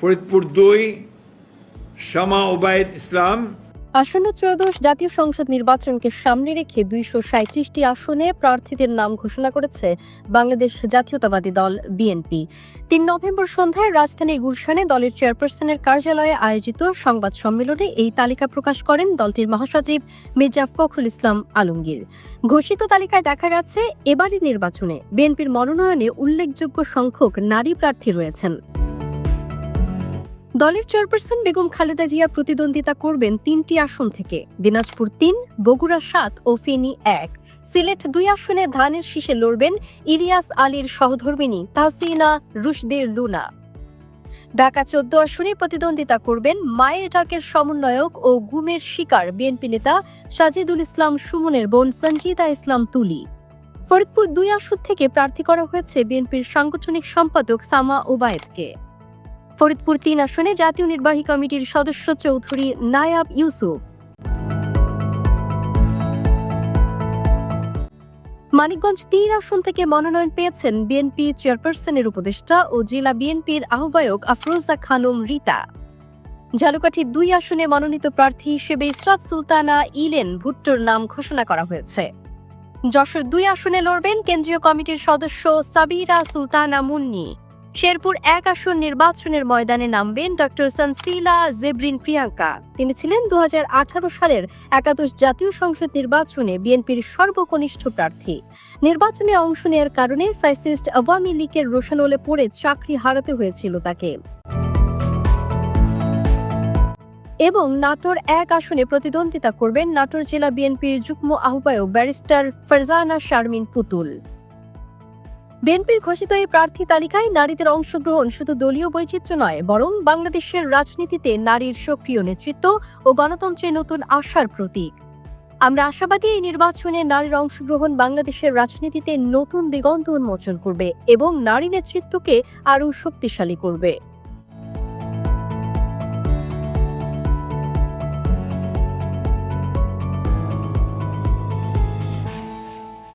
ফরিদপুর দুই, শামা ওবায়দ ইসলাম। আসন্ন ত্রয়োদশ জাতীয় সংসদ নির্বাচনকে সামনে রেখে দুইশো সাঁত্রিশটি আসনে প্রার্থীদের নাম ঘোষণা করেছে বাংলাদেশ জাতীয়তাবাদী দল বিএনপি। তিন নভেম্বর সন্ধ্যায় রাজধানীর গুলশানে দলের চেয়ারপারসনের কার্যালয়ে আয়োজিত সংবাদ সম্মেলনে এই তালিকা প্রকাশ করেন দলটির মহাসচিব মির্জা ফখরুল ইসলাম আলমগীর। ঘোষিত তালিকায় দেখা গেছে, এবারের নির্বাচনে বিএনপির মনোনয়নে উল্লেখযোগ্য সংখ্যক নারী প্রার্থী রয়েছেন। দলের চেয়ারপারসন বেগম খালেদা জিয়া প্রতিদ্বন্দ্বিতা করবেন তিনটি আসন থেকে। দিনাজপুর তিন, বগুড়া সাত ও ফেনী এক। সিলেট দুই আসনে ধানের শীষে লড়বেন ইলিয়াস আলীর সহধর্মিনী তাহসিনা রুশদের লুনা। ঢাকা চোদ্দ আসনে প্রতিদ্বন্দ্বিতা করবেন মায়ের ডাকের সমন্বয়ক ও গুমের শিকার বিএনপি নেতা সাজিদুল ইসলাম সুমনের বোন সঞ্জিদা ইসলাম তুলি। ফরিদপুর দুই আসন থেকে প্রার্থী করা হয়েছে বিএনপির সাংগঠনিক সম্পাদক সামা ওবায়েদকে। ফরিদপুর তিন আসনে জাতীয় নির্বাহী কমিটির সদস্য চৌধুরী নায়াব ইউসুফ। মানিকগঞ্জ তিন আসন থেকে মনোনয়ন পেয়েছেন বিএনপি চেয়ারপারসনের উপদেষ্টা ও জেলা বিএনপির আহ্বায়ক আফরোজা খানম রিতা। ঝালুকাঠি দুই আসনে মনোনীত প্রার্থী হিসেবে ইসরাত সুলতানা ইলেন ভুট্টোর নাম ঘোষণা করা হয়েছে। যশোর দুই আসনে লড়বেন কেন্দ্রীয় কমিটির সদস্য সাবিরা সুলতানা মুন্নি। শেরপুর এক আসন নির্বাচনের ময়দানে নামবেন ডক্টর সানসিলা জেব্রিন প্রিয়াঙ্কা। তিনি ছিলেন দুহাজার আঠারো সালের একাদশ জাতীয় সংসদ নির্বাচনে বিএনপির সর্বকনিষ্ঠ প্রার্থী। নির্বাচনে অংশ নেওয়ার কারণে ফ্যাসিস্ট আওয়ামী লীগের রোশানলে পড়ে চাকরি হারাতে হয়েছিল তাকে। এবং নাটোর এক আসনে প্রতিদ্বন্দ্বিতা করবেন নাটোর জেলা বিএনপির যুগ্ম আহ্বায়ক ব্যারিস্টার ফারজানা শারমিন পুতুল। বিএনপির ঘোষিত এই প্রার্থী তালিকায় নারীদের অংশগ্রহণ শুধু দলীয় বৈচিত্র্য নয়, বরং বাংলাদেশের রাজনীতিতে নারীর সক্রিয় নেতৃত্ব ও গণতন্ত্রে নতুন আশার প্রতীক। আমরা আশাবাদী এই নির্বাচনে নারীর অংশগ্রহণ বাংলাদেশের রাজনীতিতে নতুন দিগন্ত উন্মোচন করবে এবং নারী নেতৃত্বকে আরও শক্তিশালী করবে।